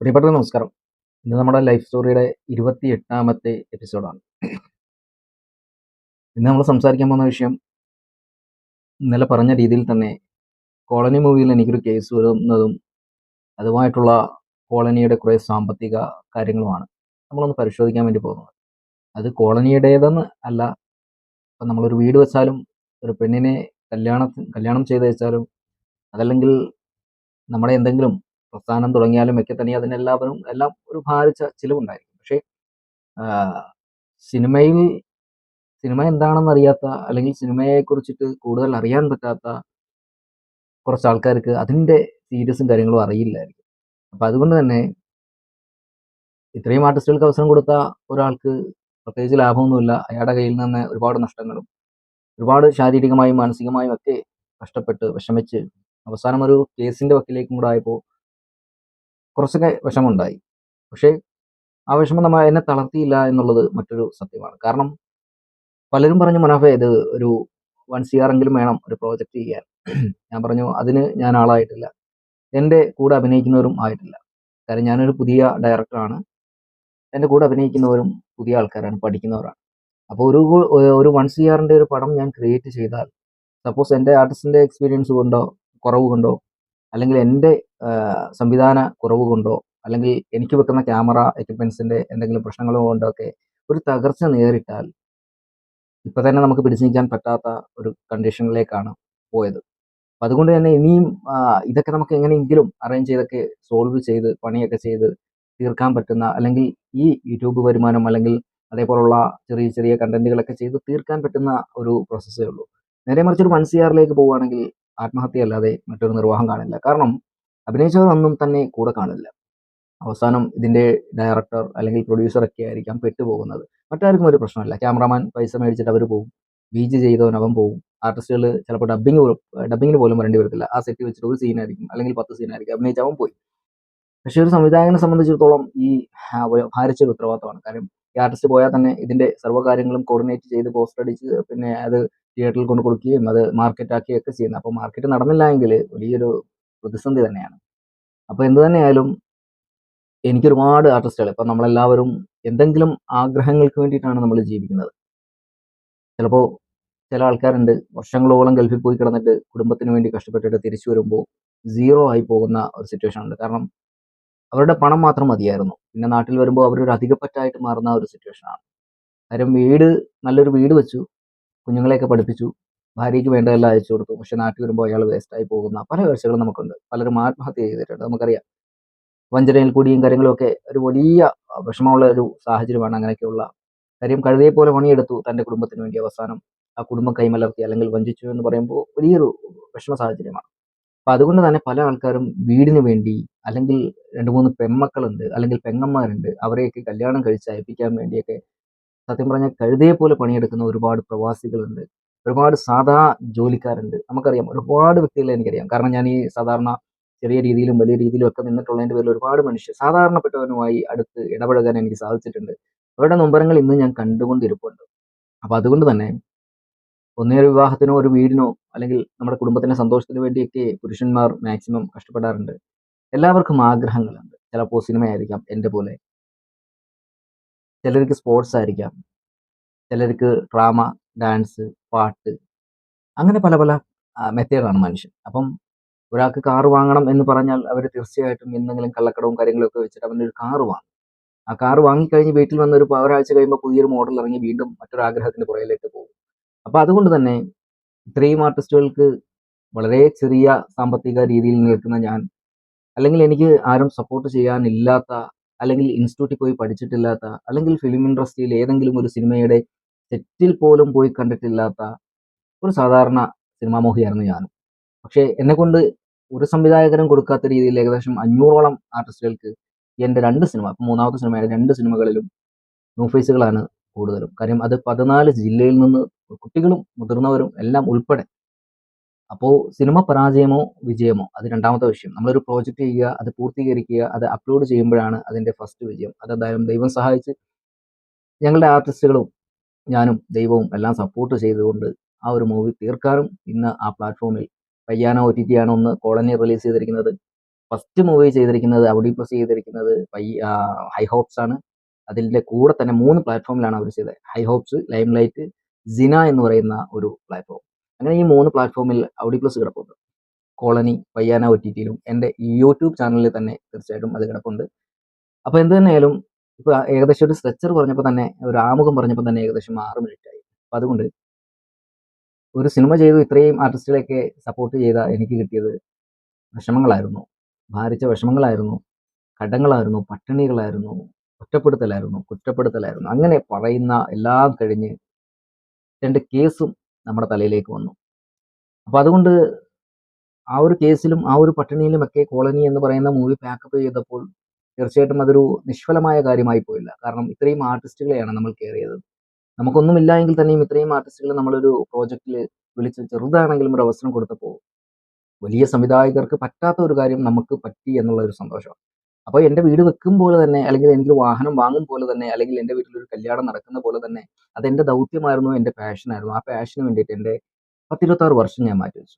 പ്രിയപ്പെട്ട നമസ്കാരം. ഇന്ന് നമ്മുടെ ലൈഫ് സ്റ്റോറിയുടെ ഇരുപത്തി എട്ടാമത്തെ എപ്പിസോഡാണ്. ഇന്ന് നമ്മൾ സംസാരിക്കാൻ പോകുന്ന വിഷയം ഇന്നലെ പറഞ്ഞ രീതിയിൽ തന്നെ കോളനി മൂവിയിൽ എനിക്കൊരു കേസ് വരുന്നതും അതുമായിട്ടുള്ള കോളനിയുടെ കുറേ സാമ്പത്തിക കാര്യങ്ങളുമാണ്. നമ്മളൊന്ന് പരിശോധിക്കാൻ വേണ്ടി പോകുന്നത്. അത് കോളനിയുടേതെന്ന് അല്ല ഇപ്പം നമ്മളൊരു വീട് വെച്ചാലും ഒരു പെണ്ണിനെ കല്യാണത്തിന് കല്യാണം ചെയ്ത് വെച്ചാലും അതല്ലെങ്കിൽ നമ്മുടെ എന്തെങ്കിലും പ്രസ്ഥാനം തുടങ്ങിയാലും ഒക്കെ തന്നെ അതിനെല്ലാവരും എല്ലാം ഒരു ഭാരിച്ച ചിലവുണ്ടായിരിക്കും. പക്ഷേ സിനിമയിൽ സിനിമ എന്താണെന്ന് അറിയാത്ത അല്ലെങ്കിൽ സിനിമയെ കുറിച്ചിട്ട് കൂടുതൽ അറിയാൻ പറ്റാത്ത കുറച്ച് ആൾക്കാർക്ക് അതിന്റെ സീരിയസും കാര്യങ്ങളും അറിയില്ലായിരിക്കും. അപ്പം അതുകൊണ്ട് തന്നെ ഇത്രയും ആർട്ടിസ്റ്റുകൾക്ക് അവസരം കൊടുത്ത ഒരാൾക്ക് പ്രത്യേകിച്ച് ലാഭമൊന്നുമില്ല. അയാളുടെ കയ്യിൽ നിന്ന് ഒരുപാട് നഷ്ടങ്ങളും ഒരുപാട് ശാരീരികമായും മാനസികമായും ഒക്കെ കഷ്ടപ്പെട്ട് വിഷമിച്ച് അവസാനം ഒരു കേസിന്റെ വക്കിലേക്കും കൂടെ ആയപ്പോൾ കുറച്ചൊക്കെ വിഷമമുണ്ടായി. പക്ഷേ ആ വിഷമം നമ്മൾ എന്നെ തളർത്തിയില്ല എന്നുള്ളത് മറ്റൊരു സത്യമാണ്. കാരണം പലരും പറഞ്ഞു മനോഫെ ഇത് ഒരു വൺ സി ആറെങ്കിലും വേണം ഒരു പ്രോജക്റ്റ് ചെയ്യാൻ. ഞാൻ പറഞ്ഞു അതിന് ഞാൻ ആളായിട്ടില്ല. എന്റെ കൂടെ അഭിനയിക്കുന്നവരും ആയിട്ടില്ല. കാരണം ഞാനൊരു പുതിയ ഡയറക്ടറാണ് എന്റെ കൂടെ അഭിനയിക്കുന്നവരും പുതിയ ആൾക്കാരാണ് പഠിക്കുന്നവരാണ്. അപ്പോൾ ഒരു ഒരു വൺ സി ആറിന്റെ ഒരു പടം ഞാൻ ക്രിയേറ്റ് ചെയ്താൽ സപ്പോസ് എന്റെ ആർട്ടിസ്റ്റിന്റെ എക്സ്പീരിയൻസ് കൊണ്ടോ കുറവ് കൊണ്ടോ അല്ലെങ്കിൽ എന്റെ സംവിധാന കുറവ് കൊണ്ടോ അല്ലെങ്കിൽ എനിക്ക് വെക്കുന്ന ക്യാമറ എക്യുപ്മെൻസിന്റെ എന്തെങ്കിലും പ്രശ്നങ്ങളോ കൊണ്ടോ ഒക്കെ ഒരു തകർച്ച നേരിട്ടാൽ ഇപ്പം തന്നെ നമുക്ക് പിടിച്ചു നിൽക്കാൻ പറ്റാത്ത ഒരു കണ്ടീഷനിലേക്കാണ് പോയത്. അപ്പം അതുകൊണ്ട് തന്നെ ഇനിയും ഇതൊക്കെ നമുക്ക് എങ്ങനെയെങ്കിലും അറേഞ്ച് ചെയ്തൊക്കെ സോൾവ് ചെയ്ത് പണിയൊക്കെ ചെയ്ത് തീർക്കാൻ പറ്റുന്ന അല്ലെങ്കിൽ ഈ യൂട്യൂബ് വരുമാനം അല്ലെങ്കിൽ അതേപോലുള്ള ചെറിയ ചെറിയ കണ്ടന്റുകളൊക്കെ ചെയ്ത് തീർക്കാൻ പറ്റുന്ന ഒരു പ്രോസസ്സേ ഉള്ളൂ. നേരെ മറിച്ച് ഒരു വൺ സി ആറിലേക്ക് പോവുകയാണെങ്കിൽ ആത്മഹത്യ അല്ലാതെ മറ്റൊരു നിർവാഹം കാണില്ല. കാരണം അഭിനയിച്ചവരൊന്നും തന്നെ കൂടെ കാണില്ല. അവസാനം ഇതിന്റെ ഡയറക്ടർ അല്ലെങ്കിൽ പ്രൊഡ്യൂസർ ഒക്കെ ആയിരിക്കാം പെട്ടുപോകുന്നത്. മറ്റാർക്കും ഒരു പ്രശ്നമില്ല. ക്യാമറാമാൻ പൈസ മേടിച്ചിട്ട് അവർ പോകും ബീച്ച് ചെയ്തവൻ അവൻ പോകും ആർട്ടിസ്റ്റുകൾ ചിലപ്പോൾ ഡബിങ് ഡബിങ്ങിന് പോലും വരേണ്ടി വരത്തില്ല. ആ സെറ്റ് വെച്ചിട്ട് ഒരു സീനായിരിക്കും അല്ലെങ്കിൽ പത്ത് സീനായിരിക്കും അഭിനയിച്ച് അവൻ പോയി. പക്ഷേ ഒരു സംവിധായകനെ സംബന്ധിച്ചിടത്തോളം ഈ ഭാരിച്ചൊരു ഉത്തരവാദിത്തമാണ്. കാര്യം ഈ ആർട്ടിസ്റ്റ് പോയാൽ തന്നെ ഇതിന്റെ സർവകാര്യങ്ങളും കോർഡിനേറ്റ് ചെയ്ത് പോസ്റ്റർ അടിച്ച് പിന്നെ അത് തിയേറ്ററിൽ കൊണ്ട് കൊടുക്കുകയും അത് മാർക്കറ്റ് ആക്കുകയൊക്കെ ചെയ്യുന്നത്. അപ്പോൾ മാർക്കറ്റ് നടന്നില്ല എങ്കിൽ വലിയൊരു പ്രതിസന്ധി തന്നെയാണ്. അപ്പോൾ എന്ത് തന്നെയായാലും എനിക്ക് ഒരുപാട് ആർട്ടിസ്റ്റുകൾ ഇപ്പം നമ്മളെല്ലാവരും എന്തെങ്കിലും ആഗ്രഹങ്ങൾക്ക് വേണ്ടിയിട്ടാണ് നമ്മൾ ജീവിക്കുന്നത്. ചിലപ്പോൾ ചില ആൾക്കാരുണ്ട് വർഷങ്ങളോളം ഗൾഫിൽ പോയി കിടന്നിട്ട് കുടുംബത്തിന് വേണ്ടി കഷ്ടപ്പെട്ടിട്ട് തിരിച്ചു വരുമ്പോൾ സീറോ ആയി പോകുന്ന ഒരു സിറ്റുവേഷൻ ഉണ്ട്. കാരണം അവരുടെ പണം മാത്രം മതിയായിരുന്നു. പിന്നെ നാട്ടിൽ വരുമ്പോൾ അവരൊരു അധികപ്പറ്റായിട്ട് മാറുന്ന ഒരു സിറ്റുവേഷനാണ് കാര്യം വീട് നല്ലൊരു വീട് വെച്ചു. കുഞ്ഞുങ്ങളെയൊക്കെ പഠിപ്പിച്ചു. ഭാര്യയ്ക്ക് വേണ്ടതെല്ലാം അയച്ചു കൊടുത്തു. പക്ഷെ നാട്ടിൽ വരുമ്പോൾ അയാൾ വേസ്റ്റായി പോകുന്ന പല കാഴ്ചകളും നമുക്കുണ്ട്. പലരും ആത്മഹത്യ ചെയ്തിട്ടുണ്ട്. നമുക്കറിയാം. വഞ്ചനയിൽ കൂടിയും കാര്യങ്ങളൊക്കെ ഒരു വലിയ വിഷമമുള്ള ഒരു സാഹചര്യമാണ് അങ്ങനെയൊക്കെയുള്ള കാര്യം. കഴുതയെ പോലെ പണിയെടുത്തു തന്റെ കുടുംബത്തിന് വേണ്ടി അവസാനം ആ കുടുംബം കൈമലർത്തി അല്ലെങ്കിൽ വഞ്ചിച്ചു എന്ന് പറയുമ്പോൾ വലിയൊരു വിഷമ സാഹചര്യമാണ്. അപ്പം അതുകൊണ്ട് തന്നെ പല ആൾക്കാരും വീടിന് വേണ്ടി അല്ലെങ്കിൽ രണ്ട് മൂന്ന് പെമ്മക്കളുണ്ട് അല്ലെങ്കിൽ പെങ്ങന്മാരുണ്ട്. അവരെയൊക്കെ കല്യാണം കഴിച്ച് അയപ്പിക്കാൻ വേണ്ടിയൊക്കെ സത്യം പറഞ്ഞാൽ കഴുതയെ പോലെ പണിയെടുക്കുന്ന ഒരുപാട് പ്രവാസികളുണ്ട്. ഒരുപാട് സാധാ ജോലിക്കാരുണ്ട്. നമുക്കറിയാം. ഒരുപാട് വ്യക്തികളെ എനിക്കറിയാം. കാരണം ഞാൻ ഈ സാധാരണ ചെറിയ രീതിയിലും വലിയ രീതിയിലും ഒക്കെ നിന്നിട്ടുള്ളതിന്റെ പേരിൽ ഒരുപാട് മനുഷ്യർ സാധാരണപ്പെട്ടവനുമായി അടുത്ത് ഇടപഴകാൻ എനിക്ക് സാധിച്ചിട്ടുണ്ട്. അവരുടെ നൊമ്പരങ്ങൾ ഇന്ന് ഞാൻ കണ്ടുകൊണ്ടിരിപ്പുണ്ട്. അപ്പോൾ അതുകൊണ്ട് തന്നെ ഒന്നേ ഒരു വിവാഹത്തിനോ ഒരു വീടിനോ അല്ലെങ്കിൽ നമ്മുടെ കുടുംബത്തിന്റെ സന്തോഷത്തിന് വേണ്ടിയൊക്കെ പുരുഷന്മാർ മാക്സിമം കഷ്ടപ്പെടാറുണ്ട്. എല്ലാവർക്കും ആഗ്രഹങ്ങളുണ്ട്. ചിലപ്പോൾ സിനിമയായിരിക്കാം എന്റെ പോലെ. ചിലർക്ക് സ്പോർട്സ് ആയിരിക്കാം. ചിലർക്ക് ഡ്രാമ ഡാൻസ് പാട്ട് അങ്ങനെ പല പല മെത്തേഡാണ് മനുഷ്യൻ. അപ്പം ഒരാൾക്ക് കാർ വാങ്ങണം എന്ന് പറഞ്ഞാൽ അവർ തീർച്ചയായിട്ടും എന്തെങ്കിലും കള്ളക്കടവും കാര്യങ്ങളൊക്കെ വെച്ചിട്ട് അവന്റെ ഒരു കാർ വാങ്ങും. ആ കാർ വാങ്ങിക്കഴിഞ്ഞ് വീട്ടിൽ വന്ന ഒരു ഒരാഴ്ച കഴിയുമ്പോൾ പുതിയൊരു മോഡൽ ഇറങ്ങി വീണ്ടും മറ്റൊരു ആഗ്രഹത്തിന്റെ പുറകിലേക്ക് പോകും. അപ്പോൾ അതുകൊണ്ട് തന്നെ ഇത്രയും ആർട്ടിസ്റ്റുകൾക്ക് വളരെ ചെറിയ സാമ്പത്തിക രീതിയിൽ നിൽക്കുന്ന ഞാൻ അല്ലെങ്കിൽ എനിക്ക് ആരും സപ്പോർട്ട് ചെയ്യാനില്ലാത്ത അല്ലെങ്കിൽ ഇൻസ്റ്റിറ്റ്യൂട്ടിൽ പോയി പഠിച്ചിട്ടില്ലാത്ത അല്ലെങ്കിൽ ഫിലിം ഇൻഡസ്ട്രിയിൽ ഏതെങ്കിലും ഒരു സിനിമയുടെ സെറ്റിൽ പോലും പോയി കണ്ടിട്ടില്ലാത്ത ഒരു സാധാരണ സിനിമാമോഹിയായിരുന്നു ഞാനും. പക്ഷേ എന്നെക്കൊണ്ട് ഒരു സംവിധായകനും കൊടുക്കാത്ത രീതിയിൽ ഏകദേശം അഞ്ഞൂറോളം ആർട്ടിസ്റ്റുകൾക്ക് എന്റെ രണ്ട് സിനിമ ഇപ്പം മൂന്നാമത്തെ സിനിമയുടെ രണ്ട് സിനിമകളിലും ന്യൂ ഫേസുകളാണ് കൂടുതലും. കാര്യം അത് പതിനാല് ജില്ലയിൽ നിന്ന് കുട്ടികളും മുതിർന്നവരും എല്ലാം ഉൾപ്പെടെ അപ്പോൾ സിനിമ പരാജയമോ വിജയമോ അത് രണ്ടാമത്തെ വിഷയം. നമ്മളൊരു പ്രോജക്റ്റ് ചെയ്യുക അത് പൂർത്തീകരിക്കുക അത് അപ്ലോഡ് ചെയ്യുമ്പോഴാണ് അതിന്റെ ഫസ്റ്റ് വിജയം. അതെന്തായാലും ദൈവം സഹായിച്ച് ഞങ്ങളുടെ ആർട്ടിസ്റ്റുകളും ഞാനും ദൈവവും എല്ലാം സപ്പോർട്ട് ചെയ്തുകൊണ്ട് ആ ഒരു മൂവി തീർക്കാനും ഇന്ന് ആ പ്ലാറ്റ്ഫോമിൽ പയ്യാനോ ഒ ടി ടി ആണ് ഒന്ന് കോളനി റിലീസ് ചെയ്തിരിക്കുന്നത്. ഫസ്റ്റ് മൂവി ചെയ്തിരിക്കുന്നത് അവിടെ പ്ലസ് ചെയ്തിരിക്കുന്നത് പയ്യ ഹൈ ഹോപ്സ് ആണ്. അതിന്റെ കൂടെ തന്നെ മൂന്ന് പ്ലാറ്റ്ഫോമിലാണ് അവർ ചെയ്തത്. ഹൈ ഹോപ്സ് ലൈം ലൈറ്റ് സിന എന്ന് പറയുന്ന ഒരു പ്ലാറ്റ്ഫോം അങ്ങനെ ഈ മൂന്ന് പ്ലാറ്റ്ഫോമിൽ ഔഡി പ്ലസ് കിടപ്പുണ്ട്. കോളനി പയ്യാന ഒ ടി ടിയിലും എന്റെ യൂട്യൂബ് ചാനലിൽ തന്നെ തീർച്ചയായിട്ടും അത് കിടപ്പുണ്ട്. അപ്പോൾ എന്ത് തന്നെയായാലും ഇപ്പോൾ ഏകദേശം ഒരു സ്ട്രെച്ചർ പറഞ്ഞപ്പോൾ തന്നെ ഒരു ആമുഖം പറഞ്ഞപ്പോൾ തന്നെ ഏകദേശം ആറ് മിനിറ്റ് ആയി. അപ്പോൾ അതുകൊണ്ട് ഒരു സിനിമ ചെയ്തു ഇത്രയും ആർട്ടിസ്റ്റുകളെയൊക്കെ സപ്പോർട്ട് ചെയ്ത എനിക്ക് കിട്ടിയത് വിഷമങ്ങളായിരുന്നു. ഭാരിച്ച വിഷമങ്ങളായിരുന്നു. കടങ്ങളായിരുന്നു. പട്ടിണികളായിരുന്നു. ഒറ്റപ്പെടുത്തലായിരുന്നു കുറ്റപ്പെടുത്തലായിരുന്നു. അങ്ങനെ പറയുന്ന എല്ലാം കഴിഞ്ഞ് രണ്ട് കേസും നമ്മുടെ തലയിലേക്ക് വന്നു. അപ്പോൾ അതുകൊണ്ട് ആ ഒരു കേസിലും ആ ഒരു പട്ടിണിയിലും ഒക്കെ കോളനി എന്ന് പറയുന്ന മൂവി പാക്കപ്പ് ചെയ്തപ്പോൾ തീർച്ചയായിട്ടും അതൊരു നിഷ്ഫലമായ കാര്യമായി പോയില്ല. കാരണം ഇത്രയും ആർട്ടിസ്റ്റുകളെയാണ് നമ്മൾ കയറിയത് നമുക്കൊന്നും നമുക്കൊന്നുമില്ല എങ്കിൽ തന്നെയും ഇത്രയും ആർട്ടിസ്റ്റുകൾ നമ്മളൊരു പ്രോജക്റ്റിൽ വിളിച്ച് ചെറുതാണെങ്കിലും ഒരു അവസരം കൊടുത്തപ്പോൾ വലിയ സംവിധായകർക്ക് പറ്റാത്ത ഒരു കാര്യം നമുക്ക് പറ്റി എന്നുള്ള ഒരു സന്തോഷമാണ്. അപ്പോൾ എന്റെ വീട് വെക്കും പോലെ തന്നെ അല്ലെങ്കിൽ എനിക്ക് വാഹനം വാങ്ങും പോലെ തന്നെ അല്ലെങ്കിൽ എന്റെ വീട്ടിലൊരു കല്യാണം നടക്കുന്ന പോലെ തന്നെ അത് അതെന്റെ ദൗത്യമായിരുന്നു എന്റെ പാഷനായിരുന്നു ആ പാഷന് വേണ്ടിയിട്ട് എന്റെ പത്തിരുപത്താറ് വർഷം ഞാൻ മാറ്റി വെച്ചു.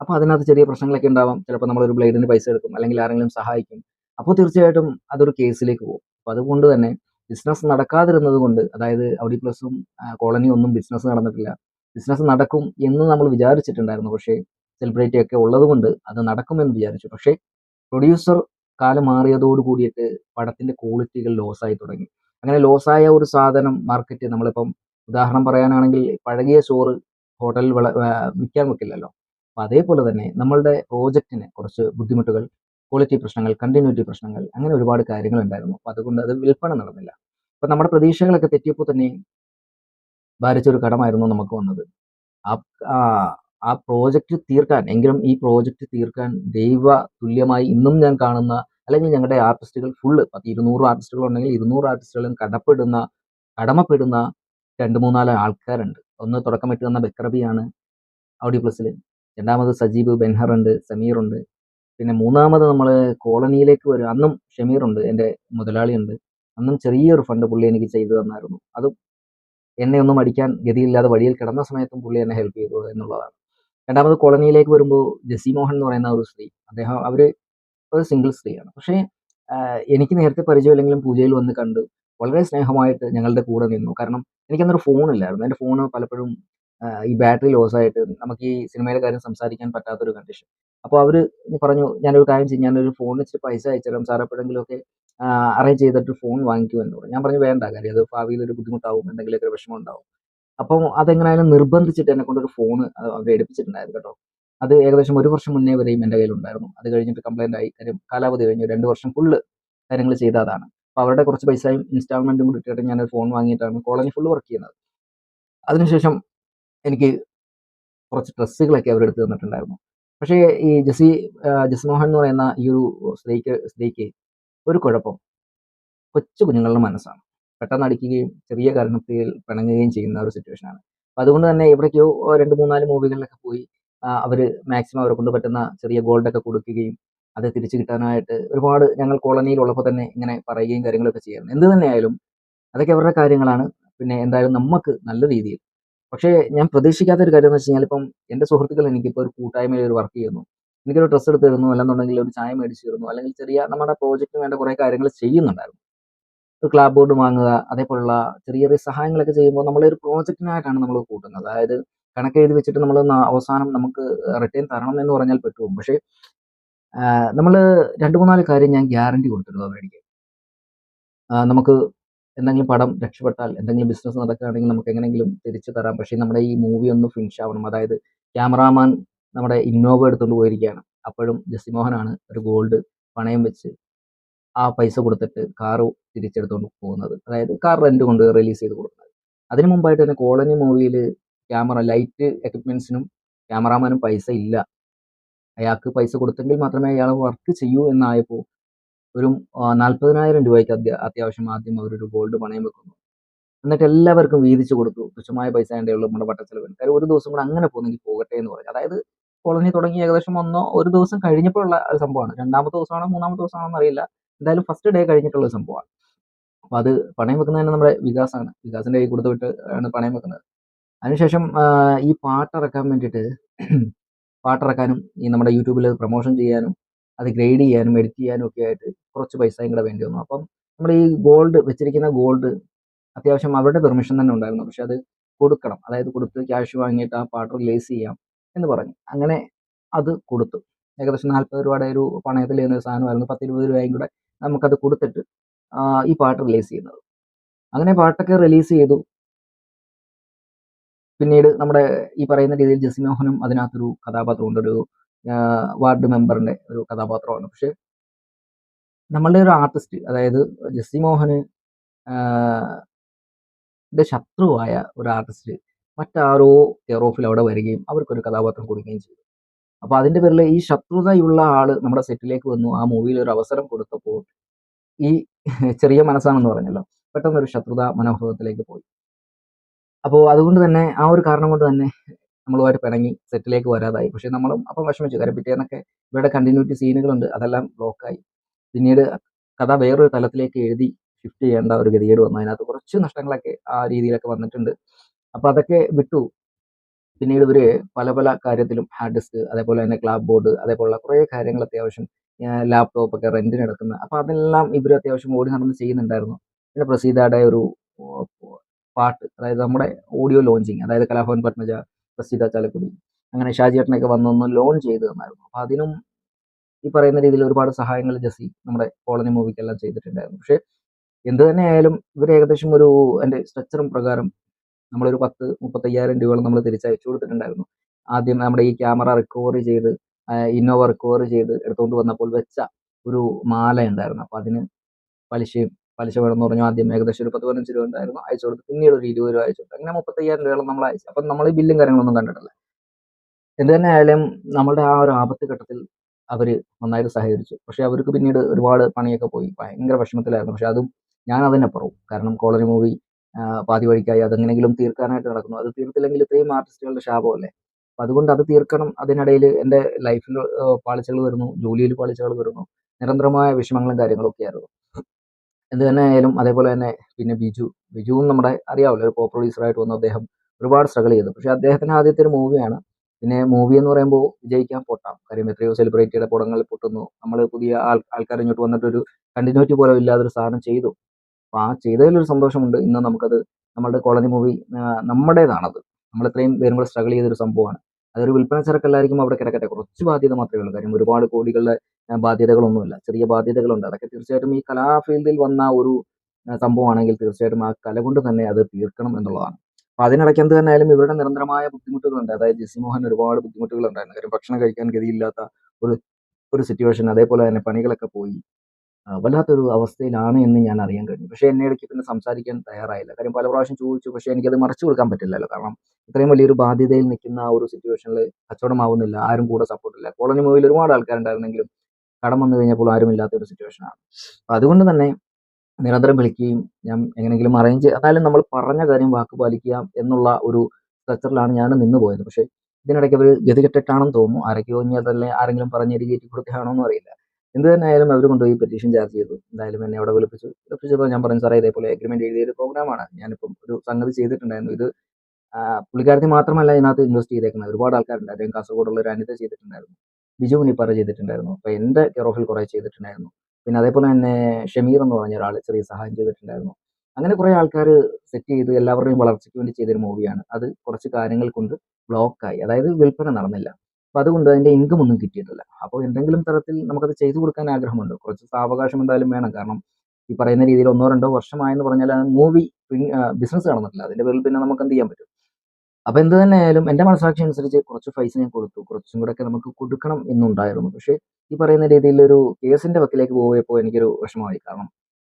അപ്പോൾ അതിനകത്ത് ചെറിയ പ്രശ്നങ്ങളൊക്കെ ഉണ്ടാവാം. ചിലപ്പോൾ നമ്മളൊരു ബ്ലേഡിന് പൈസ എടുക്കും അല്ലെങ്കിൽ ആരെങ്കിലും സഹായിക്കും. അപ്പോൾ തീർച്ചയായിട്ടും അതൊരു കേസിലേക്ക് പോകും. അപ്പോൾ അതുകൊണ്ട് തന്നെ ബിസിനസ് നടക്കാതിരുന്നത് കൊണ്ട് അതായത് ഔഡി പ്ലസും കോളനിയും ഒന്നും ബിസിനസ് നടന്നിട്ടില്ല. ബിസിനസ് നടക്കും എന്ന് നമ്മൾ വിചാരിച്ചിട്ടുണ്ടായിരുന്നു. പക്ഷേ സെലിബ്രിറ്റി ഒക്കെ ഉള്ളത് കൊണ്ട് അത് നടക്കുമെന്ന് വിചാരിച്ചു. പക്ഷേ പ്രൊഡ്യൂസർ കാലം മാറിയതോട് കൂടിയിട്ട് പടത്തിന്റെ ക്വാളിറ്റികൾ ലോസായി തുടങ്ങി. അങ്ങനെ ലോസായ ഒരു സാധനം മാർക്കറ്റ് നമ്മളിപ്പം ഉദാഹരണം പറയാനാണെങ്കിൽ പഴകിയ ചോറ് ഹോട്ടലിൽ വിള വിൽക്കാൻ വെക്കില്ലല്ലോ അപ്പം അതേപോലെ തന്നെ നമ്മളുടെ പ്രോജക്റ്റിന് കുറച്ച് ബുദ്ധിമുട്ടുകൾ ക്വാളിറ്റി പ്രശ്നങ്ങൾ കണ്ടിന്യൂറ്റി പ്രശ്നങ്ങൾ അങ്ങനെ ഒരുപാട് കാര്യങ്ങൾ ഉണ്ടായിരുന്നു. അപ്പം അതുകൊണ്ട് അത് വിൽപ്പന നടന്നില്ല. അപ്പം നമ്മുടെ പ്രതീക്ഷകളൊക്കെ തെറ്റിയപ്പോൾ തന്നെ ഭാരിച്ചൊരു കടമായിരുന്നു നമുക്ക് വന്നത്. ആ ആ പ്രോജക്റ്റ് തീർക്കാൻ എങ്കിലും ഈ പ്രോജക്റ്റ് തീർക്കാൻ ദൈവ തുല്യമായി ഇന്നും ഞാൻ കാണുന്ന അല്ലെങ്കിൽ ഞങ്ങളുടെ ആർട്ടിസ്റ്റുകൾ ഫുള്ള് പത്ത് ഇരുന്നൂറ് ആർട്ടിസ്റ്റുകൾ ഉണ്ടെങ്കിൽ ഇരുന്നൂറ് ആർട്ടിസ്റ്റുകളും കടപ്പെടുന്ന കടമപ്പെടുന്ന രണ്ട് മൂന്നാൽ ആൾക്കാരുണ്ട്. ഒന്ന് തുടക്കമിട്ട് തന്ന ബക്രബിയാണ് ഔഡി പ്ലസിൽ രണ്ടാമത് സജീബ് ബെൻഹർ ഉണ്ട് സമീർ ഉണ്ട്. പിന്നെ മൂന്നാമത് നമ്മൾ കോളനിയിലേക്ക് വരും. അന്നും ഷമീർ ഉണ്ട് എന്റെ മുതലാളിയുണ്ട് അന്നും ചെറിയൊരു ഫണ്ട് പുള്ളി എനിക്ക് ചെയ്തു തന്നായിരുന്നു. അതും എന്നെ ഒന്നും അടിക്കാൻ ഗതിയില്ലാതെ വഴിയിൽ കിടന്ന സമയത്തും പുള്ളി എന്നെ ഹെൽപ്പ് ചെയ്തു എന്നുള്ളതാണ്. രണ്ടാമത് കോളനിയിലേക്ക് വരുമ്പോൾ ജസി മോഹൻ എന്ന് പറയുന്ന ഒരു സ്ത്രീ അദ്ദേഹം അവർ ഒരു സിംഗിൾ സ്ത്രീയാണ് പക്ഷേ എനിക്ക് നേരത്തെ പരിചയമില്ലെങ്കിലും പൂജയിൽ വന്ന് കണ്ട് വളരെ സ്നേഹമായിട്ട് ഞങ്ങളുടെ കൂടെ നിന്നു. കാരണം എനിക്കന്നൊരു ഫോണില്ലായിരുന്നു എന്റെ ഫോണ് പലപ്പോഴും ഈ ബാറ്ററി ലോസ് ആയിട്ട് നമുക്ക് ഈ സിനിമയുടെ കാര്യം സംസാരിക്കാൻ പറ്റാത്തൊരു കണ്ടീഷൻ അപ്പോൾ അവർ പറഞ്ഞു ഞാനൊരു കാര്യം ചെയ്യും. ഞാനൊരു ഫോൺ വെച്ചിട്ട് പൈസ അയച്ചുതരാം. സാർ എപ്പോഴെങ്കിലുമൊക്കെ അറേഞ്ച് ചെയ്തിട്ട് ഫോൺ വാങ്ങിക്കുമെന്ന് പറഞ്ഞു. ഞാൻ പറഞ്ഞു വേണ്ട കാര്യം. അത് ഭാവിയിൽ ഒരു ബുദ്ധിമുട്ടാവും. എന്തെങ്കിലുമൊക്കെ വിഷമം ഉണ്ടാവും. അപ്പം അതെങ്ങനെയായാലും നിർബന്ധിച്ചിട്ട് എന്നെ കൊണ്ടൊരു ഫോൺ മേടിപ്പിച്ചിട്ടുണ്ടായിരുന്നു കേട്ടോ. അത് ഏകദേശം ഒരു വർഷം മുന്നേ വരെയും എന്റെ കയ്യിലുണ്ടായിരുന്നു. അത് കഴിഞ്ഞിട്ട് കംപ്ലൈന്റ് ആയി. കാര്യം കാലാവധി കഴിഞ്ഞു രണ്ട് വർഷം ഫുള്ള് കാര്യങ്ങൾ ചെയ്ത അതാണ് അപ്പോൾ അവരുടെ കുറച്ച് പൈസയും ഇൻസ്റ്റാൾമെന്റും കൂടി ഇട്ടിട്ട് ഞാൻ ഫോൺ വാങ്ങിയിട്ടാണ് കോളേജ് ഫുള്ള് വർക്ക് ചെയ്യുന്നത്. അതിനുശേഷം എനിക്ക് കുറച്ച് ഡ്രസ്സുകളൊക്കെ അവരെടുത്ത് തന്നിട്ടുണ്ടായിരുന്നു. പക്ഷേ ഈ ജസി ജസ്മോഹൻ എന്ന് പറയുന്ന ഈ ഒരു സ്ത്രീക്ക് സ്ത്രീക്ക് ഒരു കുഴപ്പം. കൊച്ചു കുഞ്ഞുങ്ങളുടെ മനസ്സാണ്. പെട്ടെന്ന് അടിക്കുകയും ചെറിയ കാരണത്തിൽ പിണങ്ങുകയും ചെയ്യുന്ന ഒരു സിറ്റുവേഷനാണ് അപ്പം അതുകൊണ്ട് തന്നെ എവിടേക്കോ രണ്ട് മൂന്നാൽ മൂവികളിലൊക്കെ പോയി അവർ മാക്സിമം അവരെ കൊണ്ട് പറ്റുന്ന ചെറിയ ഗോൾഡൊക്കെ കൊടുക്കുകയും അത് തിരിച്ചു കിട്ടാനായിട്ട് ഒരുപാട് ഞങ്ങൾ കോളനിയിലുള്ളപ്പോൾ തന്നെ ഇങ്ങനെ പറയുകയും കാര്യങ്ങളൊക്കെ ചെയ്യാറുണ്ട്. എന്ത് തന്നെയായാലും അതൊക്കെ അവരുടെ കാര്യങ്ങളാണ്. പിന്നെ എന്തായാലും നമുക്ക് നല്ല രീതിയിൽ. പക്ഷേ ഞാൻ പ്രതീക്ഷിക്കാത്ത ഒരു കാര്യം എന്ന് വെച്ച് കഴിഞ്ഞാൽ ഇപ്പം എന്റെ സുഹൃത്തുക്കൾ എനിക്കിപ്പോൾ ഒരു കൂട്ടായ്മയിൽ ഒരു വർക്ക് ചെയ്യുന്നു. എനിക്കൊരു ഡ്രസ്സ് എടുത്ത് തരുന്നു അല്ലെന്നുണ്ടെങ്കിൽ ഒരു ചായ മേടിച്ച് തരുന്നു അല്ലെങ്കിൽ ചെറിയ നമ്മുടെ പ്രോജക്റ്റിന് വേണ്ട കുറേ കാര്യങ്ങൾ ചെയ്യുന്നുണ്ടായിരുന്നു. ഒരു ക്ലാബ് ബോർഡ് വാങ്ങുക അതേപോലുള്ള ചെറിയ ചെറിയ സഹായങ്ങളൊക്കെ ചെയ്യുമ്പോൾ നമ്മളൊരു പ്രോജക്റ്റിനായിട്ടാണ് നമ്മൾ കൂട്ടുന്നത്. അതായത് കണക്കെഴുതി വെച്ചിട്ട് നമ്മൾ അവസാനം നമുക്ക് റിട്ടേൺ തരണം എന്ന് പറഞ്ഞാൽ പറ്റും പക്ഷേ നമ്മൾ രണ്ട് മൂന്നാൽ കാര്യം ഞാൻ ഗ്യാരണ്ടി കൊടുത്തിരുന്നു അവരുടെ നമുക്ക് എന്തെങ്കിലും പടം രക്ഷപ്പെട്ടാൽ എന്തെങ്കിലും ബിസിനസ് നടക്കുകയാണെങ്കിൽ നമുക്ക് എങ്ങനെയെങ്കിലും തിരിച്ചു തരാം. പക്ഷേ നമ്മുടെ ഈ മൂവി ഒന്ന് ഫിനിഷ് ആവണം. അതായത് ക്യാമറാമാൻ നമ്മുടെ ഇന്നോവ എടുത്തുകൊണ്ട് പോയിരിക്കുകയാണ്. അപ്പോഴും ജസിമോഹനാണ് ഒരു ഗോൾഡ് പണയം വെച്ച് ആ പൈസ കൊടുത്തിട്ട് കാറ് തിരിച്ചെടുത്തുകൊണ്ട് പോകുന്നത്. അതായത് കാർ റെന്റ് കൊണ്ട് റിലീസ് ചെയ്ത് കൊടുക്കുന്നത്. അതിന് മുമ്പായിട്ട് തന്നെ കോളനി മൂവിയിൽ ക്യാമറ ലൈറ്റ് എക്യുപ്മെന്റ്സിനും ക്യാമറാമാനും പൈസ ഇല്ല. അയാൾക്ക് പൈസ കൊടുത്തെങ്കിൽ മാത്രമേ അയാൾ വർക്ക് ചെയ്യൂ എന്നായപ്പോൾ ഒരു നാൽപ്പതിനായിരം രൂപയ്ക്ക് അത്യ അത്യാവശ്യം ആദ്യം അവരൊരു ഗോൾഡ് പണയം വെക്കുന്നു. എന്നിട്ട് എല്ലാവർക്കും വീതിച്ചു കൊടുത്തു. തുച്ഛമായ പൈസ എന്റെ ഉള്ളൂ നമ്മുടെ പട്ടച്ചെലവിന് കാര്യം ഒരു ദിവസം കൂടെ അങ്ങനെ പോകുന്നെങ്കിൽ പോകട്ടെ എന്ന് പറഞ്ഞു. അതായത് കോളനി തുടങ്ങി ഏകദേശം ഒന്നോ ഒരു ദിവസം കഴിഞ്ഞപ്പോഴുള്ള സംഭവമാണ്. രണ്ടാമത്തെ ദിവസമാണോ മൂന്നാമത്തെ ദിവസമാണോ അറിയില്ല. എന്തായാലും ഫസ്റ്റ് ഡേ കഴിഞ്ഞിട്ടുള്ള സംഭവമാണ്. അപ്പോൾ അത് പണയം വെക്കുന്നത് തന്നെ നമ്മുടെ വികാസാണ്. വികാസിന്റെ കൈ കൊടുത്തു വിട്ട് ആണ് പണയം വെക്കുന്നത്. അതിനുശേഷം ഈ പാട്ടിറക്കാൻ വേണ്ടിയിട്ട് പാട്ടിറക്കാനും ഈ നമ്മുടെ യൂട്യൂബിൽ പ്രൊമോഷൻ ചെയ്യാനും അത് ഗ്രേഡ് ചെയ്യാനും എഡിറ്റ് ചെയ്യാനും ഒക്കെ ആയിട്ട് കുറച്ച് പൈസയും കൂടെ വേണ്ടി വന്നു. അപ്പം നമ്മുടെ ഈ ഗോൾഡ് വെച്ചിരിക്കുന്ന ഗോൾഡ് അത്യാവശ്യം അവരുടെ പെർമിഷൻ തന്നെ ഉണ്ടായിരുന്നു. പക്ഷെ അത് കൊടുക്കണം. അതായത് കൊടുത്ത് ക്യാഷ് വാങ്ങിയിട്ട് ആ പാട്ട് റിലീസ് ചെയ്യാം എന്ന് പറഞ്ഞു. അങ്ങനെ അത് കൊടുത്തു. ഏകദേശം നാൽപ്പത് രൂപയുടെ ഒരു പണയത്തിൽ ചെയ്യുന്ന ഒരു സാധനമായിരുന്നു. പത്ത് ഇരുപത് രൂപയും കൂടെ നമുക്കത് കൊടുത്തിട്ട് ഈ പാട്ട് റിലീസ് ചെയ്യുന്നത്. അങ്ങനെ പാട്ടൊക്കെ റിലീസ് ചെയ്തു. പിന്നീട് നമ്മുടെ ഈ പറയുന്ന രീതിയിൽ ജെസ്സി മോഹനും അതിനകത്തൊരു കഥാപാത്രമുണ്ട്. ഒരു വാർഡ് മെമ്പറിന്റെ ഒരു കഥാപാത്രമാണ്. പക്ഷെ നമ്മളുടെ ഒരു ആർട്ടിസ്റ്റ് അതായത് ജെസ്സി മോഹന് ശത്രുവായ ഒരു ആർട്ടിസ്റ്റ് മറ്റാരോ കെയർ ഓഫിൽ അവിടെ വരികയും അവർക്കൊരു കഥാപാത്രം കൊടുക്കുകയും ചെയ്തു. അപ്പൊ അതിന്റെ പേരിൽ ഈ ശത്രുതയുള്ള ആൾ നമ്മുടെ സെറ്റിലേക്ക് വന്നു. ആ മൂവിയിൽ ഒരു അവസരം കൊടുത്തപ്പോൾ ഈ ചെറിയ മനസ്സാണെന്ന് പറഞ്ഞല്ലോ. പെട്ടെന്ന് ഒരു ശത്രുത മനോഭാവത്തിലേക്ക് പോയി. അപ്പോൾ അതുകൊണ്ട് തന്നെ ആ ഒരു കാരണം കൊണ്ട് തന്നെ നമ്മളുമായിട്ട് പിണങ്ങി സെറ്റിലേക്ക് വരാതായി. പക്ഷെ നമ്മളും അപ്പം വിഷമിച്ചു. കാര്യം പിറ്റേന്നൊക്കെ ഇവരുടെ കണ്ടിന്യൂറ്റി സീനുകളുണ്ട് അതെല്ലാം ബ്ലോക്കായി പിന്നീട് കഥ വേറൊരു തലത്തിലേക്ക് എഴുതി ഷിഫ്റ്റ് ചെയ്യേണ്ട ഒരു ഗതികേട് വന്നു. അതിനകത്ത് കുറച്ച് നഷ്ടങ്ങളൊക്കെ ആ രീതിയിലൊക്കെ വന്നിട്ടുണ്ട്. അപ്പോൾ അതൊക്കെ വിട്ടു. പിന്നീട് ഇവർ പല പല കാര്യത്തിലും ഹാർഡ് ഡിസ്ക് അതേപോലെ തന്നെ ക്ലാബ് ബോർഡ് അതേപോലുള്ള കുറേ കാര്യങ്ങൾ അത്യാവശ്യം ലാപ്ടോപ്പ് ഒക്കെ റെന്റിന് എടുക്കുന്ന. അപ്പോൾ അതെല്ലാം ഇവർ അത്യാവശ്യം ഓടി നടന്ന് ചെയ്യുന്നുണ്ടായിരുന്നു. പിന്നെ പ്രസീതയുടെ ഒരു പാട്ട് അതായത് നമ്മുടെ ഓഡിയോ ലോഞ്ചിങ് അതായത് കലാഭവൻ പത്മജ പ്രസീത ചാലക്കുടി അങ്ങനെ ഷാജിയേട്ടനൊക്കെ വന്നൊന്ന് ലോൺ ചെയ്ത് തന്നായിരുന്നു. അപ്പോൾ അതിനും ഈ പറയുന്ന രീതിയിൽ ഒരുപാട് സഹായങ്ങൾ ജസി നമ്മുടെ കോളനി മൂവിക്കെല്ലാം ചെയ്തിട്ടുണ്ടായിരുന്നു. പക്ഷേ എന്ത് തന്നെയായാലും ഇവർ ഏകദേശം ഒരു എന്റെ സ്ട്രക്ചറും പ്രകാരം നമ്മളൊരു പത്ത് മുപ്പത്തയ്യായിരം രൂപയോളം നമ്മൾ തിരിച്ചയച്ചു കൊടുത്തിട്ടുണ്ടായിരുന്നു. ആദ്യം നമ്മുടെ ഈ ക്യാമറ റിക്കവർ ചെയ്ത് ഇന്നോവ റിക്കവർ ചെയ്ത് എടുത്തുകൊണ്ട് വന്നപ്പോൾ വെച്ച ഒരു മാല ഉണ്ടായിരുന്നു അപ്പോൾ അതിന് പലിശയും പലിശ വേണമെന്ന് പറഞ്ഞു ആദ്യം ഏകദേശം ഒരു പത്ത് പതിനഞ്ച് രൂപ ഉണ്ടായിരുന്നു. അയച്ചു കൊടുത്ത് പിന്നീട് ഒരു ഇരുപത് രൂപ അയച്ചു കൊടുത്തു. അങ്ങനെ മുപ്പത്തയ്യായിരം രൂപയോളം നമ്മൾ അയച്ചു. അപ്പം നമ്മൾ ഈ ബില്ലും കാര്യങ്ങളൊന്നും കണ്ടിട്ടില്ല. എന്ത് തന്നെ ആയാലും നമ്മളുടെ ആ ഒരു ആപത്ത് ഘട്ടത്തിൽ അവർ നന്നായിട്ട് സഹകരിച്ചു. പക്ഷേ അവർക്ക് പിന്നീട് ഒരുപാട് പണിയൊക്കെ പോയി. ഭയങ്കര വിഷമത്തിലായിരുന്നു. പക്ഷെ അതും ഞാൻ അതിനപ്പുറവും. കാരണം കോളനി മൂവി പാതി വഴിക്കായി അതെങ്ങനെങ്കിലും തീർക്കാനായിട്ട് നടക്കുന്നു. അത് തീർത്തില്ലെങ്കിൽ ഇത്രയും ആർട്ടിസ്റ്റുകളുടെ ശാപം അല്ലേ അപ്പം അതുകൊണ്ട് അത് തീർക്കണം. അതിനിടയിൽ എന്റെ ലൈഫിൽ പാളിച്ചകൾ വരുന്നു. ജോലിയിൽ പാളിച്ചകൾ വരുന്നു. നിരന്തരമായ വിഷമങ്ങളും കാര്യങ്ങളും ഒക്കെ ആയിരുന്നു. എന്ത് തന്നെ ആയാലും അതേപോലെ തന്നെ പിന്നെ ബിജു. ബിജുവും നമ്മുടെ അറിയാമല്ലോ ഒരു പോപ്പ് പ്രൊഡ്യൂസറായിട്ട് വന്നു അദ്ദേഹം ഒരുപാട് സ്ട്രഗിൾ ചെയ്തു. പക്ഷേ അദ്ദേഹത്തിന് ആദ്യത്തെ ഒരു മൂവിയാണ് പിന്നെ മൂവി എന്ന് പറയുമ്പോൾ വിജയിക്കാൻ പൊട്ടാം. കാര്യം എത്രയോ സെലിബ്രിറ്റിയുടെ പടങ്ങളിൽ പൊട്ടുന്നു. നമ്മൾ പുതിയ ആൾ ആൾക്കാർ ഇങ്ങോട്ട് വന്നിട്ടൊരു കണ്ടിന്യൂറ്റി പോലും ഇല്ലാതൊരു സാധനം ചെയ്തു. അപ്പോൾ ആ ചെയ്തതിലൊരു സന്തോഷമുണ്ട്. ഇന്ന് നമുക്കത് നമ്മളുടെ കോളനി മൂവി നമ്മുടേതാണത്. നമ്മൾ ഇത്രയും പേരും കൂടെ സ്ട്രഗിൾ ചെയ്തൊരു സംഭവമാണ്. അതൊരു വിൽപ്പന ചരക്കല്ലായിരിക്കും അവിടെ കിടക്കട്ടെ. കുറച്ച് ബാധ്യത മാത്രമേ ഉള്ളൂ. കാര്യം ഒരുപാട് കോടികളുടെ ബാധ്യതകളൊന്നുമില്ല. ചെറിയ ബാധ്യതകളുണ്ട്. അതൊക്കെ തീർച്ചയായിട്ടും ഈ കലാഫീൽഡിൽ വന്ന ഒരു സംഭവമാണെങ്കിൽ തീർച്ചയായിട്ടും ആ കല കൊണ്ട് തന്നെ അത് തീർക്കണം എന്നുള്ളതാണ്. അപ്പോൾ അതിനിടയ്ക്ക് എന്ത് തന്നെയായാലും ഇവരുടെ നിരന്തരമായ ബുദ്ധിമുട്ടുകളുണ്ട്. അതായത് ജെസ്സി മോഹൻ ഒരുപാട് ബുദ്ധിമുട്ടുകളുണ്ടായിരുന്നു. കാര്യം ഭക്ഷണം കഴിക്കാൻ ഗതിയില്ലാത്ത ഒരു ഒരു സിറ്റുവേഷൻ അതേപോലെ തന്നെ പണികളൊക്കെ പോയി. വല്ലാത്തൊരു അവസ്ഥയിലാണ് എന്ന് ഞാൻ അറിയാൻ കഴിഞ്ഞു. പക്ഷേ എന്നെ ഇടയ്ക്ക് പിന്നെ സംസാരിക്കാൻ തയ്യാറായില്ല. കാര്യം പല പ്രാവശ്യം ചോദിച്ചു പക്ഷേ എനിക്കത് മറച്ചു കൊടുക്കാൻ പറ്റില്ലല്ലോ. കാരണം ഇത്രയും വലിയൊരു ബാധ്യതയിൽ നിൽക്കുന്ന ആ ഒരു സിറ്റുവേഷനിൽ കച്ചവടമാവുന്നില്ല ആരും കൂടെ സപ്പോർട്ടില്ല കോളനി മൂവിയിൽ ഒരുപാട് ആൾക്കാരുണ്ടായിരുന്നെങ്കിലും കടം വന്നു കഴിഞ്ഞപ്പോൾ ആരുമില്ലാത്ത ഒരു സിറ്റുവേഷനാണ് അതുകൊണ്ട് തന്നെ നിരന്തരം വിളിക്കുകയും ഞാൻ എങ്ങനെയെങ്കിലും അറേഞ്ച് എന്നാലും നമ്മൾ പറഞ്ഞ കാര്യം വാക്ക് പാലിക്കുക എന്നുള്ള ഒരു സ്ട്രക്ചറിലാണ് ഞാൻ നിന്ന് പോയത്. പക്ഷേ ഇതിനിടയ്ക്ക് അവർ ഗതികെട്ടിട്ടാണെന്ന് തോന്നുന്നു. ആരൊക്കെയോ ഇനി ആരെങ്കിലും പറഞ്ഞ് എരികേറ്റി കൊടുക്കുകയാണോ എന്ന് അറിയില്ല എന്ത് തന്നെ ആയാലും അവർ കൊണ്ടുപോയി പെറ്റീഷൻ ചാർജ് ചെയ്തു. എന്തായാലും എന്നെ അവിടെ വിളിപ്പിച്ചു. വിളിപ്പിച്ചപ്പോൾ ഞാൻ പറഞ്ഞു സാറേ ഇതേപോലെ അഗ്രിമെന്റ് എഴുതിയ ഒരു പ്രോഗ്രാമാണ് ഞാനിപ്പം ഒരു സംഗതി ചെയ്തിട്ടുണ്ടായിരുന്നു. ഇത് പുള്ളിക്കാരത്തി മാത്രമല്ല ഇതിനകത്ത് ഇൻവെസ്റ്റ് ചെയ്തേക്കുന്നത്. ഒരുപാട് ആൾക്കാരുണ്ട്. അദ്ദേഹം കാസർഗോഡുള്ള ഒരു അനിത ചെയ്തിട്ടുണ്ടായിരുന്നു. ബിജു മുനിപ്പാറ ചെയ്തിട്ടുണ്ടായിരുന്നു. അപ്പോൾ എന്റെ കെറോഫിൽ കുറേ ചെയ്തിട്ടുണ്ടായിരുന്നു. പിന്നെ അതേപോലെ തന്നെ ഷമീർ എന്ന് പറഞ്ഞ ഒരാൾ ചെറിയ സഹായം ചെയ്തിട്ടുണ്ടായിരുന്നു. അങ്ങനെ കുറേ ആൾക്കാർ സെറ്റ് ചെയ്ത്. എല്ലാവരുടെയും വളർച്ചയ്ക്ക് വേണ്ടി ചെയ്തൊരു മൂവിയാണ് അത് കുറച്ച് കാര്യങ്ങൾ കൊണ്ട് ബ്ലോക്കായി അതായത് വിൽപ്പന നടന്നില്ല. അപ്പോൾ അതുകൊണ്ട് അതിന്റെ ഇൻകം ഒന്നും കിട്ടിയിട്ടില്ല. അപ്പോൾ എന്തെങ്കിലും തരത്തിൽ നമുക്കത് ചെയ്തു കൊടുക്കാൻ ആഗ്രഹമുണ്ട്. കുറച്ച് സാവകാശം എന്തായാലും വേണം. കാരണം ഈ പറയുന്ന രീതിയിൽ ഒന്നോ രണ്ടോ വർഷമായെന്ന് പറഞ്ഞാൽ ആ മൂവി ബിസിനസ് നടന്നിട്ടില്ല അതിന്റെ പേരിൽ പിന്നെ നമുക്ക് എന്ത് ചെയ്യാൻ പറ്റും? അപ്പോൾ എന്ത് തന്നെ ആയാലും എന്റെ മനസ്സാക്ഷി അനുസരിച്ച് കുറച്ച് പൈസ ഞാൻ കൊടുത്തു. കുറച്ചും കൂടെ ഒക്കെ നമുക്ക് കൊടുക്കണം എന്നുണ്ടായിരുന്നു. പക്ഷേ ഈ പറയുന്ന രീതിയിൽ ഒരു കേസിന്റെ വക്കിലേക്ക് പോയപ്പോൾ എനിക്കൊരു വിഷമമായി. കാരണം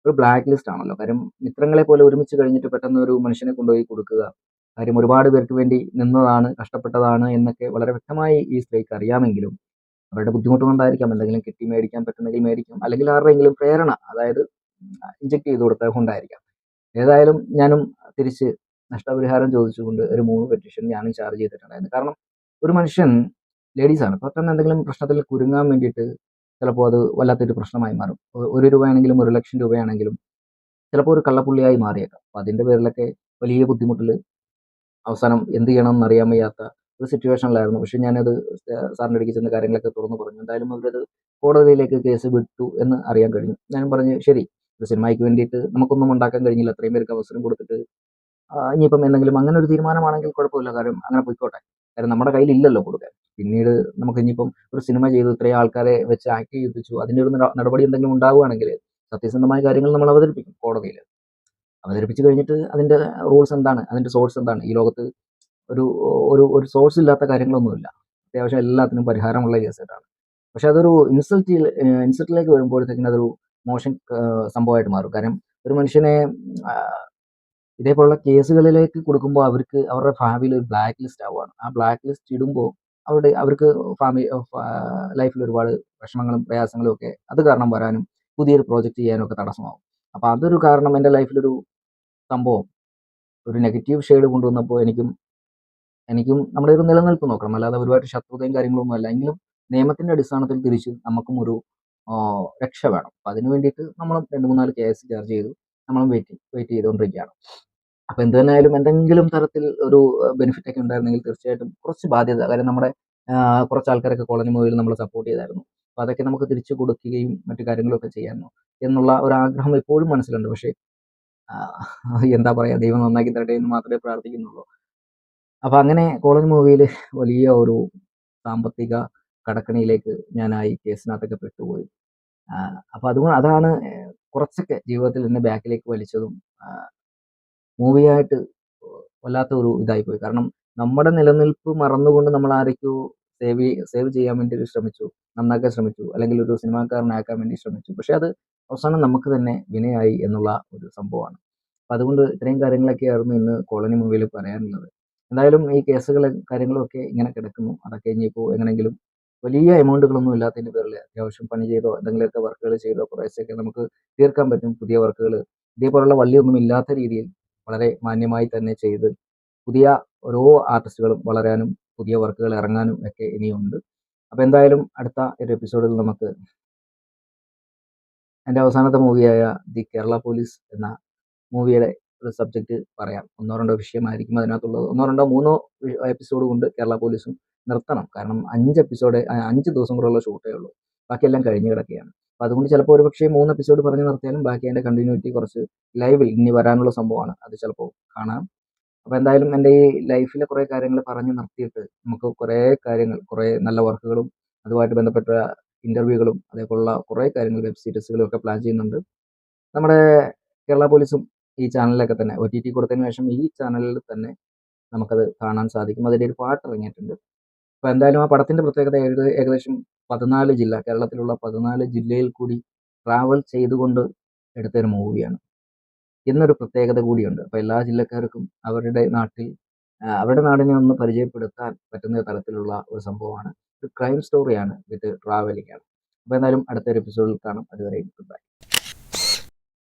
ഒരു ബ്ലാക്ക് ലിസ്റ്റ് ആണല്ലോ. കാര്യം മിത്രങ്ങളെ പോലെ ഒരുമിച്ച് കഴിഞ്ഞിട്ട് പെട്ടെന്ന് ഒരു മനുഷ്യനെ കൊണ്ടുപോയി കൊടുക്കുക. കാര്യം ഒരുപാട് പേർക്ക് വേണ്ടി നിന്നതാണ് കഷ്ടപ്പെട്ടതാണ് എന്നൊക്കെ വളരെ വ്യക്തമായി ഈ സ്ത്രീക്ക് അറിയാമെങ്കിലും അവരുടെ ബുദ്ധിമുട്ട് കൊണ്ടായിരിക്കാം എന്തെങ്കിലും കിട്ടി മേടിക്കാൻ പറ്റുന്നെങ്കിൽ മേടിക്കാം. അല്ലെങ്കിൽ ആരുടെയെങ്കിലും പ്രേരണ അതായത് ഇഞ്ചെക്ട് ചെയ്ത് കൊടുത്തത് കൊണ്ടായിരിക്കാം. ഏതായാലും ഞാനും തിരിച്ച് നഷ്ടപരിഹാരം ചോദിച്ചുകൊണ്ട് ഒരു മൂന്ന് പെറ്റീഷൻ ഞാനും ചാർജ് ചെയ്തിട്ടുണ്ടായിരുന്നു. കാരണം ഒരു മനുഷ്യൻ ലേഡീസാണ് പെട്ടെന്ന് എന്തെങ്കിലും പ്രശ്നത്തിൽ കുരുങ്ങാൻ വേണ്ടിയിട്ട് ചിലപ്പോൾ അത് വല്ലാത്തൊരു പ്രശ്നമായി മാറും. ഒരു രൂപയാണെങ്കിലും ഒരു ലക്ഷം രൂപയാണെങ്കിലും ചിലപ്പോൾ ഒരു കള്ളപ്പുള്ളിയായി മാറിയേക്കാം. അപ്പം അതിന്റെ പേരിലൊക്കെ വലിയ ബുദ്ധിമുട്ടിൽ അവസാനം എന്ത് ചെയ്യണം എന്നറിയാൻ വയ്യാത്ത ഒരു സിറ്റുവേഷനിലായിരുന്നു പക്ഷെ ഞാനത് സാറിന്റെ അടുക്കി ചെന്ന കാര്യങ്ങളൊക്കെ തുറന്നു പറഞ്ഞു. എന്തായാലും അവരത് കോടതിയിലേക്ക് കേസ് വിട്ടു എന്ന് അറിയാൻ കഴിഞ്ഞു. ഞാൻ പറഞ്ഞു ശരി ഒരു സിനിമയ്ക്ക് വേണ്ടിയിട്ട് നമുക്കൊന്നും ഉണ്ടാക്കാൻ കഴിഞ്ഞില്ല. അത്രയും പേർക്ക് അവസരം കൊടുത്തിട്ട് ഇനിയിപ്പം എന്തെങ്കിലും അങ്ങനെ ഒരു തീരുമാനമാണെങ്കിൽ കുഴപ്പമില്ല. കാര്യം അങ്ങനെ പോയിക്കോട്ടെ. കാര്യം നമ്മുടെ കയ്യിലില്ലല്ലോ കൊടുക്കാൻ. പിന്നീട് നമുക്ക് ഇനിയിപ്പം ഒരു സിനിമ ചെയ്ത് ഇത്രയും ആൾക്കാരെ വെച്ച് ആക്ട് ചെയ്യിപ്പിച്ചു. അതിന്റെ ഒരു നടപടി എന്തെങ്കിലും ഉണ്ടാവുകയാണെങ്കിൽ സത്യസന്ധമായ കാര്യങ്ങൾ നമ്മൾ അവതരിപ്പിക്കും കോടതിയിൽ. അവതരിപ്പിച്ച് കഴിഞ്ഞിട്ട് അതിന്റെ റൂൾസ് എന്താണ് അതിന്റെ സോഴ്സ് എന്താണ്? ഈ ലോകത്ത് ഒരു ഒരു ഒരു സോഴ്സ് ഇല്ലാത്ത കാര്യങ്ങളൊന്നുമില്ല. അത്യാവശ്യം എല്ലാത്തിനും പരിഹാരമുള്ള കേസായിട്ടാണ് പക്ഷെ അതൊരു ഇൻസൾട്ടിൽ ഇൻസൾട്ടിലേക്ക് വരുമ്പോഴത്തേക്കിനും അതൊരു മോശം സംഭവമായിട്ട് മാറും. കാരണം ഒരു മനുഷ്യനെ ഇതേപോലുള്ള കേസുകളിലേക്ക് കൊടുക്കുമ്പോൾ അവർക്ക് അവരുടെ ഫാമിലി ഒരു ബ്ലാക്ക് ലിസ്റ്റ് ആവുകയാണ്. ആ ബ്ലാക്ക് ലിസ്റ്റ് ഇടുമ്പോൾ അവരുടെ അവർക്ക് ഫാമിലി ലൈഫിൽ ഒരുപാട് വിഷമങ്ങളും പ്രയാസങ്ങളും ഒക്കെ അത് കാരണം വരാനും പുതിയൊരു പ്രോജക്റ്റ് ചെയ്യാനും ഒക്കെ തടസ്സമാവും. അപ്പോൾ അതൊരു കാരണം എന്റെ ലൈഫിലൊരു സംഭവം. ഒരു നെഗറ്റീവ് ഷെയ്ഡ് കൊണ്ടുവന്നപ്പോൾ എനിക്കും എനിക്കും നമ്മുടെ ഒരു നിലനിൽപ്പ് നോക്കണം. അല്ലാതെ ഒരുപാട് ശത്രുതയും കാര്യങ്ങളൊന്നും അല്ല. എങ്കിലും നിയമത്തിന്റെ അടിസ്ഥാനത്തിൽ തിരിച്ച് നമുക്കും ഒരു രക്ഷ വേണം. അപ്പം അതിന് വേണ്ടിയിട്ട് നമ്മൾ രണ്ട് മൂന്നാൽ കേസ് ചാർജ് ചെയ്തു. നമ്മളും വെയിറ്റ് വെയിറ്റ് ചെയ്തുകൊണ്ടിരിക്കുകയാണ്. അപ്പോൾ എന്ത് തന്നെയായാലും എന്തെങ്കിലും തരത്തിൽ ഒരു ബെനിഫിറ്റ് ഒക്കെ ഉണ്ടായിരുന്നെങ്കിൽ തീർച്ചയായിട്ടും കുറച്ച് ബാധ്യത. കാര്യം നമ്മുടെ കുറച്ച് ആൾക്കാരൊക്കെ കോളനി മൂവിയിൽ നമ്മൾ സപ്പോർട്ട് ചെയ്തായിരുന്നു. അപ്പോൾ അതൊക്കെ നമുക്ക് തിരിച്ചു കൊടുക്കുകയും മറ്റു കാര്യങ്ങളൊക്കെ ചെയ്യാനോ എന്നുള്ള ഒരു ആഗ്രഹം എപ്പോഴും മനസ്സിലുണ്ട്. പക്ഷേ എന്താ പറയുക ദൈവം നന്നാക്കി തരട്ടെ എന്ന് മാത്രമേ പ്രാർത്ഥിക്കുന്നുള്ളൂ. അപ്പോൾ അങ്ങനെ കോളേജ് മൂവിയിൽ വലിയ ഒരു സാമ്പത്തിക കടക്കണിയിലേക്ക് ഞാനായി കേസിനകത്തൊക്കെ പെട്ടുപോയി. അപ്പോൾ അതുകൊണ്ട് അതാണ് കുറച്ചൊക്കെ ജീവിതത്തിൽ എന്നെ ബാക്കിലേക്ക് വലിച്ചതും മൂവിയായിട്ട് വല്ലാത്ത ഒരു ഇതായി പോയി കാരണം നമ്മുടെ നിലനിൽപ്പ് മറന്നുകൊണ്ട് നമ്മൾ ആരൊക്കെയോ സേവ് സേവ് ചെയ്യാൻ വേണ്ടി ശ്രമിച്ചു നന്നാക്കാൻ ശ്രമിച്ചു അല്ലെങ്കിൽ ഒരു സിനിമാക്കാരനാക്കാൻ വേണ്ടി ശ്രമിച്ചു. പക്ഷെ അത് അവസാനം നമുക്ക് തന്നെ വിനയായി എന്നുള്ള ഒരു സംഭവമാണ്. അപ്പം അതുകൊണ്ട് ഇത്രയും കാര്യങ്ങളൊക്കെയായിരുന്നു ഇന്ന് കോളനി മൂവിയിൽ പറയാനുള്ളത്. എന്തായാലും ഈ കേസുകളും കാര്യങ്ങളൊക്കെ ഇങ്ങനെ കിടക്കുന്നു. അതൊക്കെ ഇനിയിപ്പോൾ എങ്ങനെങ്കിലും വലിയ എമൗണ്ടുകളൊന്നും ഇല്ലാത്തതിന്റെ പേരിൽ അത്യാവശ്യം പണി ചെയ്തോ എന്തെങ്കിലുമൊക്കെ വർക്കുകൾ ചെയ്തോ കുറേശ്ശൊക്കെ നമുക്ക് തീർക്കാൻ പറ്റും പുതിയ വർക്കുകൾ ഇതേപോലുള്ള വള്ളിയൊന്നും ഇല്ലാത്ത രീതിയിൽ വളരെ മാന്യമായി തന്നെ ചെയ്ത് പുതിയ ഓരോ ആർട്ടിസ്റ്റുകളും വളരാനും പുതിയ വർക്കുകൾ ഇറങ്ങാനും ഒക്കെ ഇനിയുണ്ട്. അപ്പോൾ എന്തായാലും അടുത്ത ഒരു എപ്പിസോഡിൽ നമുക്ക് എന്റെ അവസാനത്തെ മൂവിയായ ദി കേരള പോലീസ് എന്ന മൂവിയുടെ ഒരു സബ്ജക്റ്റ് പറയാം. ഒന്നോ രണ്ടോ വിഷയമായിരിക്കും അതിനകത്തുള്ളത്. ഒന്നോ രണ്ടോ മൂന്നോ എപ്പിസോഡ് കൊണ്ട് കേരള പോലീസും നിർത്തണം. കാരണം അഞ്ച് എപ്പിസോഡ് അഞ്ച് ദിവസം കൂടെയുള്ള ഷൂട്ടേ ഉള്ളൂ. ബാക്കിയെല്ലാം കഴിഞ്ഞ് കിടക്കുകയാണ്. അപ്പോൾ അതുകൊണ്ട് ചിലപ്പോൾ ഒരു പക്ഷേ മൂന്ന് എപ്പിസോഡ് പറഞ്ഞ് നിർത്തിയാലും ബാക്കി അതിന്റെ കണ്ടിന്യൂറ്റി കുറച്ച് ലൈവിൽ ഇനി വരാനുള്ള സംഭവമാണ്. അത് ചിലപ്പോൾ കാണാം. അപ്പോൾ എന്തായാലും എന്റെ ഈ ലൈഫിലെ കുറേ കാര്യങ്ങൾ പറഞ്ഞ് നിർത്തിയിട്ട് നമുക്ക് കുറേ കാര്യങ്ങൾ കുറേ നല്ല വർക്കുകളും അതുമായിട്ട് ബന്ധപ്പെട്ട ഇന്റർവ്യൂകളും അതേപോലുള്ള കുറേ കാര്യങ്ങൾ വെബ് സീരീസുകളും ഒക്കെ പ്ലാൻ ചെയ്യുന്നുണ്ട്. നമ്മുടെ കേരള പോലീസും ഈ ചാനലിലൊക്കെ തന്നെ ഒ ടി ടി കൊടുത്തതിന് ശേഷം ഈ ചാനലിൽ തന്നെ നമുക്കത് കാണാൻ സാധിക്കും. അതിന്റെ ഒരു പാട്ട് ഇറങ്ങിയിട്ടുണ്ട്. അപ്പോൾ എന്തായാലും ആ പടത്തിന്റെ പ്രത്യേകത ഏക- ഏകദേശം പതിനാല് ജില്ല കേരളത്തിലുള്ള പതിനാല് ജില്ലയിൽ കൂടി ട്രാവൽ ചെയ്തുകൊണ്ട് എടുത്തൊരു മൂവിയാണ് എന്നൊരു പ്രത്യേകത കൂടിയുണ്ട്. അപ്പോൾ എല്ലാ ജില്ലക്കാർക്കും അവരുടെ നാട്ടിൽ അവരുടെ നാടിനെ ഒന്ന് പരിചയപ്പെടുത്താൻ പറ്റുന്ന തരത്തിലുള്ള ഒരു സംഭവമാണ് ക്രൈം സ്റ്റോറിയാണ് വിത്ത് ട്രാവലിംഗ് ആണ്. അപ്പോൾ എന്തായാലും അടുത്തൊരു എപ്പിസോഡിൽ കാണാം. അതുവരെ ഗുഡ് ബൈ